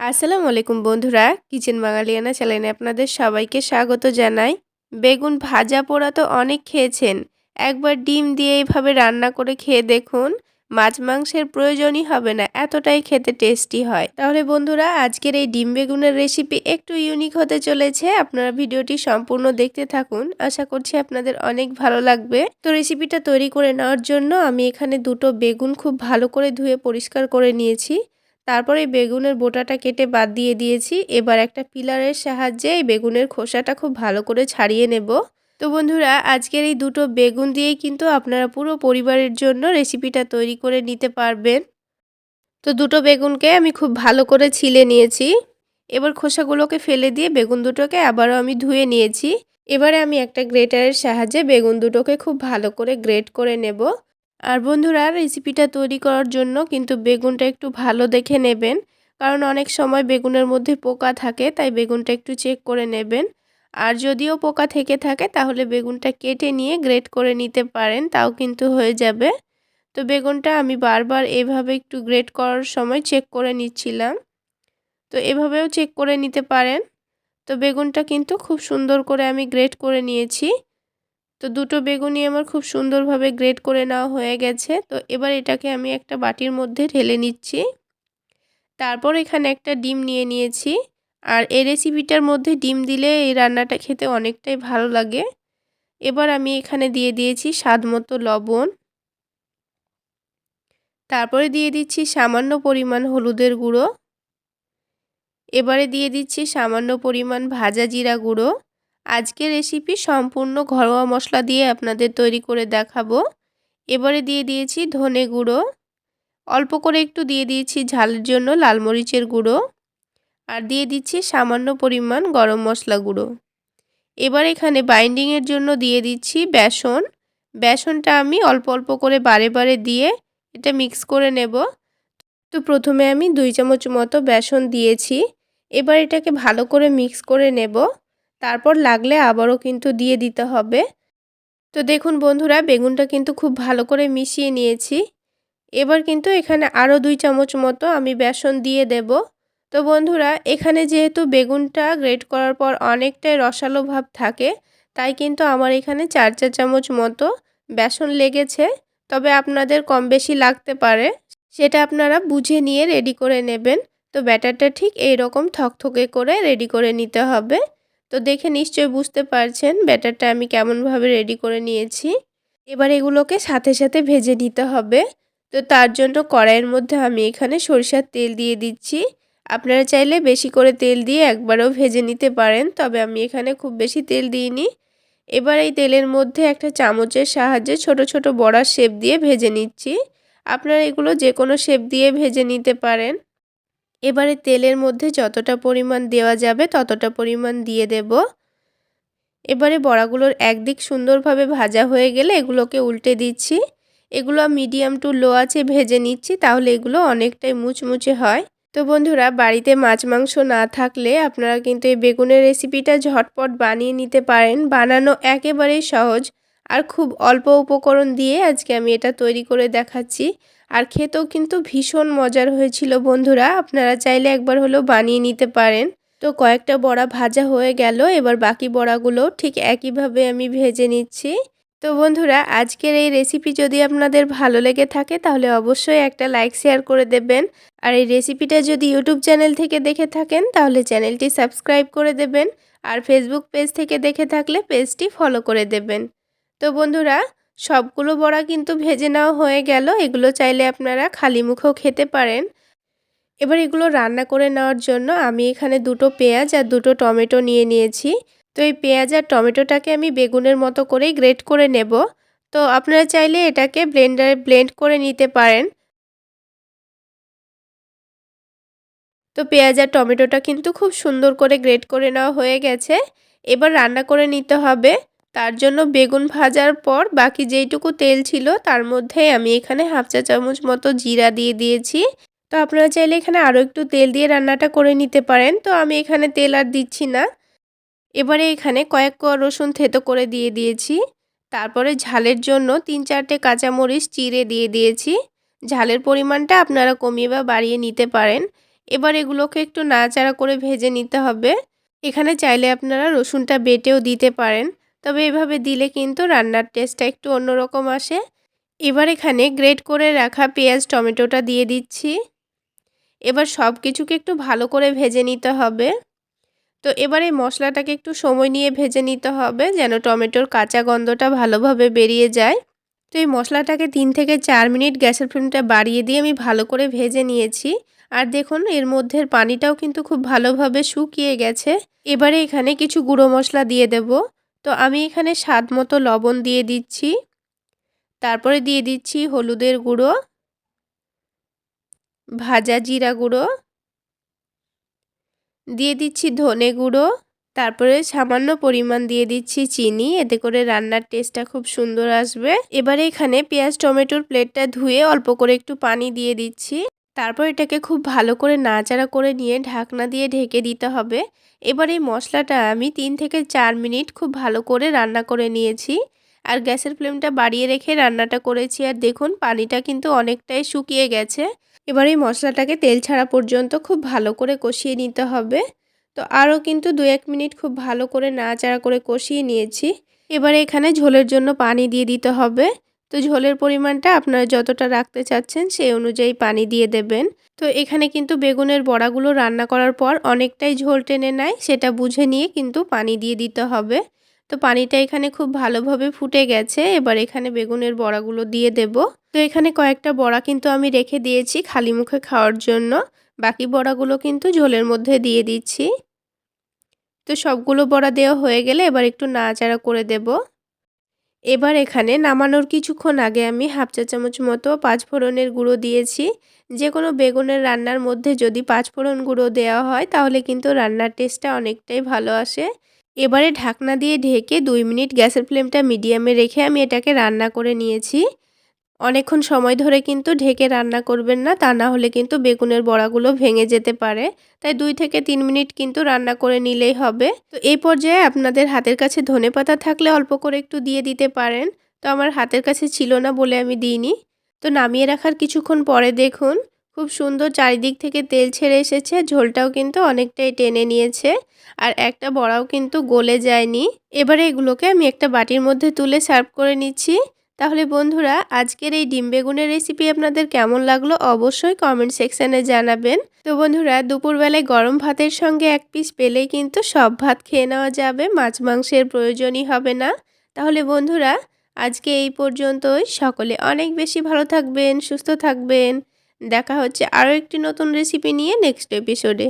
আসসালামু আলাইকুম বন্ধুরা, কিচেন বাঙালিয়ানা চ্যানেলে আপনাদের সবাইকে স্বাগত জানাই। বেগুন ভাজা পোড়া তো অনেক খেয়েছেন, একবার ডিম দিয়ে এইভাবে রান্না করে খেয়ে দেখুন, মাছ মাংসের প্রয়োজনই হবে না, এতটাই খেতে টেস্টি হয়। তাহলে বন্ধুরা, আজকের এই ডিম বেগুনের রেসিপি একটু ইউনিক হতে চলেছে, আপনারা ভিডিওটি সম্পূর্ণ দেখতে থাকুন, আশা করছি আপনাদের অনেক ভালো লাগবে। তো রেসিপিটা তৈরি করে নেওয়ার জন্য আমি এখানে দুটো বেগুন খুব ভালো করে ধুয়ে পরিষ্কার করে নিয়েছি। তারপরে বেগুনের বোটাটা কেটে বাদ দিয়ে দিয়েছি। এবার একটা পিলারের সাহায্যে এই বেগুনের খোসাটা খুব ভালো করে ছাড়িয়ে নেব। তো বন্ধুরা, আজকের এই দুটো বেগুন দিয়েই কিন্তু আপনারা পুরো পরিবারের জন্য রেসিপিটা তৈরি করে নিতে পারবেন। তো দুটো বেগুনকে আমি খুব ভালো করে ছিলে নিয়েছি। এবার খোসাগুলোকে ফেলে দিয়ে বেগুন দুটোকে আবারও আমি ধুয়ে নিয়েছি। এবারে আমি একটা গ্রেটারের সাহায্যে বেগুন দুটোকে খুব ভালো করে গ্রেট করে নেব। আর বন্ধুরা রেসিপিটা তৈরি করার জন্য কিন্তু বেগুনটা একটু ভালো দেখে নেবেন। কারণ অনেক সময় বেগুনের মধ্যে পোকা থাকে, তাই বেগুনটা একটু চেক করে নেবেন। আর যদিও পোকা থেকে থাকে, তাহলে বেগুনটা কেটে নিয়ে গ্রেট করে নিতে পারেন, তাও কিন্তু হয়ে যাবে। তো বেগুনটা আমি বারবার এভাবে একটু গ্রেট করার সময় চেক করে নিচ্ছিলাম। তো এভাবেও চেক করে নিতে পারেন। তো বেগুনটা কিন্তু খুব সুন্দর করে আমি গ্রেট করে নিয়েছি। তো দুটো বেগুনি আমার খুব সুন্দরভাবে গ্রেড করে নেওয়া হয়ে গেছে। তো এবার এটাকে আমি একটা বাটির মধ্যে ঢেলে নিচ্ছি। তারপর এখানে একটা ডিম নিয়ে নিয়েছি। আর এই রেসিপিটার মধ্যে ডিম দিলে এই রান্নাটা খেতে অনেকটাই ভালো লাগে। এবার আমি এখানে দিয়ে দিয়েছি স্বাদ মতো লবণ। তারপরে দিয়ে দিচ্ছি সামান্য পরিমাণ হলুদের গুঁড়ো। এবারে দিয়ে দিচ্ছি সামান্য পরিমাণ ভাজা জিরা গুঁড়ো। আজকের রেসিপি সম্পূর্ণ ঘরোয়া মশলা দিয়ে আপনাদের তৈরি করে দেখাবো। এবারে দিয়ে দিয়েছি ধনে গুঁড়ো। অল্প করে একটু দিয়ে দিয়েছি ঝালের জন্য লাল মরিচের গুঁড়ো। আর দিয়ে দিচ্ছি সামান্য পরিমাণ গরম মশলা গুঁড়ো। এবার এখানে বাইন্ডিংয়ের জন্য দিয়ে দিচ্ছি বেসন। বেসনটা আমি অল্প অল্প করে বারে বারে দিয়ে এটা মিক্স করে নেব। তো প্রথমে আমি দুই চামচ মতো বেসন দিয়েছি। এবার এটাকে ভালো করে মিক্স করে নেব। তারপর লাগলে আবারও কিন্তু দিয়ে দিতে হবে। তো দেখুন বন্ধুরা, বেগুনটা কিন্তু খুব ভালো করে মিশিয়ে নিয়েছি। এবার কিন্তু এখানে আরও দুই চামচ মতো আমি বেসন দিয়ে দেব। তো বন্ধুরা, এখানে যেহেতু বেগুনটা গ্রেট করার পর অনেকটাই রসালো ভাব থাকে, তাই কিন্তু আমার এখানে চার চার চামচ মতো বেসন লেগেছে। তবে আপনাদের কম বেশি লাগতে পারে, সেটা আপনারা বুঝে নিয়ে রেডি করে নেবেন। তো ব্যাটারটা ঠিক এই রকম থকথকে করে রেডি করে নিতে হবে। তো দেখে নিশ্চয়ই বুঝতে পারছেন ব্যাটারটা আমি কেমনভাবে রেডি করে নিয়েছি। এবার এগুলোকে সাথে সাথে ভেজে নিতে হবে। তো তার জন্য কড়াইয়ের মধ্যে আমি এখানে সরিষার তেল দিয়ে দিচ্ছি। আপনারা চাইলে বেশি করে তেল দিয়ে একবারও ভেজে নিতে পারেন, তবে আমি এখানে খুব বেশি তেল দিইনি। এবার এই তেলের মধ্যে একটা চামচের সাহায্যে ছোট ছোট বড়ার শেপ দিয়ে ভেজে নিচ্ছি। আপনারা এগুলো যে কোনো শেপ দিয়ে ভেজে নিতে পারেন। এবারে তেলের মধ্যে যতটা পরিমাণ দেওয়া যাবে ততটা পরিমাণ দিয়ে দেব। এবারে বড়াগুলোর একদিক সুন্দরভাবে ভাজা হয়ে গেলে এগুলোকে উল্টে দিচ্ছি। এগুলো মিডিয়াম টু লো আছে ভেজে নিচ্ছি, তাহলে এগুলো অনেকটাই মুচমুচে হয়। তো বন্ধুরা, বাড়িতে মাছ মাংস না থাকলে আপনারা কিন্তু এই বেগুনের রেসিপিটা ঝটপট বানিয়ে নিতে পারেন। বানানো একেবারেই সহজ। আর খুব অল্প উপকরণ দিয়ে আজকে আমি এটা তৈরি করে দেখাচ্ছি। আর খেতেও কিন্তু ভীষণ মজার হয়েছিল বন্ধুরা। আপনারা চাইলে একবার হলেও বানিয়ে নিতে পারেন। তো কয়েকটা বড়া ভাজা হয়ে গেল, এবার বাকি বড়াগুলো ঠিক একইভাবে আমি ভেজে নিচ্ছি। তো বন্ধুরা, আজকের এই রেসিপি যদি আপনাদের ভালো লেগে থাকে, তাহলে অবশ্যই একটা লাইক শেয়ার করে দেবেন। আর এই রেসিপিটা যদি ইউটিউব চ্যানেল থেকে দেখে থাকেন, তাহলে চ্যানেলটি সাবস্ক্রাইব করে দেবেন। আর ফেসবুক পেজ থেকে দেখে থাকলে পেজটি ফলো করে দেবেন। তো বন্ধুরা সবগুলো বড়া কিন্তু ভেজে নেওয়া হয়ে গেল। এগুলো চাইলে আপনারা খালি মুখেও খেতে পারেন। এবার এগুলো রান্না করে নেওয়ার জন্য আমি এখানে দুটো পেঁয়াজ আর দুটো টমেটো নিয়ে নিয়েছি। তো এই পেঁয়াজ আর টমেটোটাকে আমি বেগুনের মতো করেই গ্রেট করে নেব। তো আপনারা চাইলে এটাকে ব্লেন্ডারে ব্লেন্ড করে নিতে পারেন। তো পেঁয়াজ আর টমেটোটা কিন্তু খুব সুন্দর করে গ্রেট করে নেওয়া হয়ে গেছে। এবার রান্না করে নিতে হবে। তার জন্য বেগুন ভাজার পর বাকি যেইটুকু তেল ছিল, তার মধ্যে আমি এখানে হাফ চা চামচ মতো জিরা দিয়ে দিয়েছি। তো আপনারা চাইলে এখানে আরও একটু তেল দিয়ে রান্নাটা করে নিতে পারেন। তো আমি এখানে তেল আর দিচ্ছি না। এবারে এখানে কয়েক কোয়া রসুন থেতো করে দিয়ে দিয়েছি। তারপরে ঝালের জন্য তিন চারটে কাঁচামরিচ চিড়ে দিয়ে দিয়েছি। ঝালের পরিমাণটা আপনারা কমিয়ে বা বাড়িয়ে নিতে পারেন। এবার এগুলোকে একটু নাড়াচাড়া করে ভেজে নিতে হবে। এখানে চাইলে আপনারা রসুনটা বেটেও দিতে পারেন। তবে এভাবে দিলে কিন্তু রান্নার টেস্টটা একটু অন্যরকম আসে। এবার এখানে গ্রেট করে রাখা পেঁয়াজ, টমেটোটা দিয়ে দিচ্ছি। এবার সব কিছুকে একটু ভালো করে ভেজে নিতে হবে। তো এবার এই মশলাটাকে একটু সময় নিয়ে ভেজে নিতে হবে যেন টমেটোর কাঁচা গন্ধটা ভালোভাবে বেরিয়ে যায়। তো এই মশলাটাকে তিন থেকে চার মিনিট গ্যাসের ফ্লেমটা বাড়িয়ে দিয়ে আমি ভালো করে ভেজে নিয়েছি। আর দেখুন, এর মধ্যের পানিটাও কিন্তু খুব ভালোভাবে শুকিয়ে গেছে। এবারে এখানে কিছু গুঁড়ো মশলা দিয়ে দেব। তো আমি এখানে স্বাদ মতো লবণ দিয়ে দিচ্ছি। তারপরে দিয়ে দিচ্ছি হলুদের গুঁড়ো, ভাজা জিরা গুঁড়ো, দিয়ে দিচ্ছি ধনে গুঁড়ো, তারপরে সামান্য পরিমাণ দিয়ে দিচ্ছি চিনি, এতে করে রান্নার টেস্টটা খুব সুন্দর আসবে। এবারে এখানে পেঁয়াজ, টমেটোর প্লেটটা ধুয়ে অল্প করে একটু পানি দিয়ে দিচ্ছি। তারপর এটাকে খুব ভালো করে নাচাড়া করে নিয়ে ঢাকনা দিয়ে ঢেকে দিতে হবে। এবার এই মশলাটা আমি তিন থেকে চার মিনিট খুব ভালো করে রান্না করে নিয়েছি। আর গ্যাসের ফ্লেমটা বাড়িয়ে রেখে রান্নাটা করেছি। আর দেখুন, পানিটা কিন্তু অনেকটাই শুকিয়ে গেছে। এবার এই মশলাটাকে তেল ছাড়া পর্যন্ত খুব ভালো করে কষিয়ে নিতে হবে। তো আরও কিন্তু দু এক মিনিট খুব ভালো করে নাড়াচাড়া করে কষিয়ে নিয়েছি। এবারে এখানে ঝোলের জন্য পানি দিয়ে দিতে হবে। তো ঝোলের পরিমাণটা আপনারা যতটা রাখতে চাচ্ছেন সেই অনুযায়ী পানি দিয়ে দেবেন। তো এখানে কিন্তু বেগুনের বড়াগুলো রান্না করার পর অনেকটাই ঝোল টেনে নেয়, সেটা বুঝে নিয়ে কিন্তু পানি দিয়ে দিতে হবে। তো পানিটা এখানে খুব ভালোভাবে ফুটে গেছে, এবার এখানে বেগুনের বড়াগুলো দিয়ে দেব। তো এখানে কয়েকটা বড়া কিন্তু আমি রেখে দিয়েছি খালি মুখে খাওয়ার জন্য। বাকি বড়াগুলো কিন্তু ঝোলের মধ্যে দিয়ে দিচ্ছি। তো সবগুলো বড়া দেওয়া হয়ে গেলে এবার একটু নাড়াচাড়া করে দেব। এবার এখানে নামানোর কিছুক্ষণ আগে আমি হাফ চা চামচ মতো পাঁচফোড়নের গুঁড়ো দিয়েছি। যে কোনো বেগুনের রান্নার মধ্যে যদি পাঁচফোড়ন গুঁড়ো দেওয়া হয়, তাহলে কিন্তু রান্নার টেস্টটা অনেকটাই ভালো আসে। এবারে ঢাকনা দিয়ে ঢেকে দুই মিনিট গ্যাসের ফ্লেমটা মিডিয়ামে রেখে আমি এটাকে রান্না করে নিয়েছি। অনেকক্ষণ সময় ধরে কিন্তু ঢেকে রান্না করবেন না, তা না হলে কিন্তু বেগুনের বড়াগুলো ভেঙে যেতে পারে। তাই দুই থেকে তিন মিনিট কিন্তু রান্না করে নিলেই হবে। তো এই পর্যায়ে আপনাদের হাতের কাছে ধনে পাতা থাকলে অল্প করে একটু দিয়ে দিতে পারেন। তো আমার হাতের কাছে ছিল না বলে আমি দিইনি। তো নামিয়ে রাখার কিছুক্ষণ পরে দেখুন, খুব সুন্দর চারিদিক থেকে তেল ছেড়ে এসেছে, ঝোলটাও কিন্তু অনেকটাই টেনে নিয়েছে। আর একটা বড়াও কিন্তু গলে যায়নি। এবারে এগুলোকে আমি একটা বাটির মধ্যে তুলে সার্ভ করে নিচ্ছি। তাহলে বন্ধুরা, আজকের এই ডিম বেগুনের রেসিপি আপনাদের কেমন লাগল অবশ্যই কমেন্ট সেকশানে জানাবেন। তো বন্ধুরা, দুপুরবেলায় গরম ভাতের সঙ্গে এক পিস পেলেই কিন্তু সব ভাত খেয়ে নেওয়া যাবে, মাছ মাংসের প্রয়োজনই হবে না। তাহলে বন্ধুরা, আজকে এই পর্যন্তই। সকলে অনেক বেশি ভালো থাকবেন, সুস্থ থাকবেন। দেখা হচ্ছে আরও একটি নতুন রেসিপি নিয়ে নেক্সট এপিসোডে